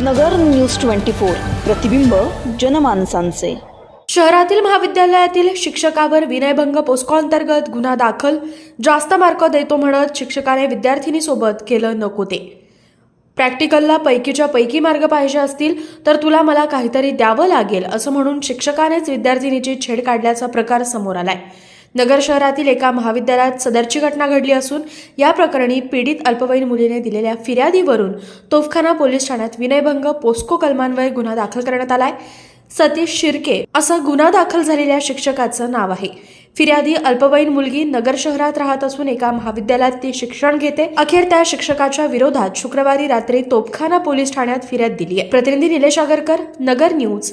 नगर news twenty four. प्रतिबिंब जनमानसांचे. शहरातील महाविद्यालयातील शिक्षकावर विनयभंग पोस्को अंतर्गत गुन्हा दाखल. जास्त मार्क देतो म्हणत शिक्षकाने विद्यार्थिनीसोबत केलं नको ते. प्रॅक्टिकलला पैकीच्या पैकी मार्ग पाहिजे असतील तर तुला मला काहीतरी द्यावं लागेल असं म्हणून शिक्षकानेच विद्यार्थिनीची छेड काढल्याचा प्रकार समोर आलाय. नगर शहरातील एका महाविद्यालयात सदरची घटना घडली असून या प्रकरणी पीडित अल्पवयीन मुलीने दिलेल्या फिर्यादीवरून तोफखाना पोलीस ठाण्यात विनयभंग पोस्को कलमान्वये गुन्हा दाखल करण्यात आलाय. सतीश शिर्के असं गुन्हा दाखल झालेल्या शिक्षकाचं नाव आहे. फिर्यादी अल्पवयीन मुलगी नगर शहरात राहत असून एका महाविद्यालयात ती शिक्षण घेते. अखेर त्या शिक्षकाच्या विरोधात शुक्रवारी रात्री तोपखाना पोलीस ठाण्यात फिर्याद दिली आहे प्रतिनिधी Nilesh Agarkar Nagar news.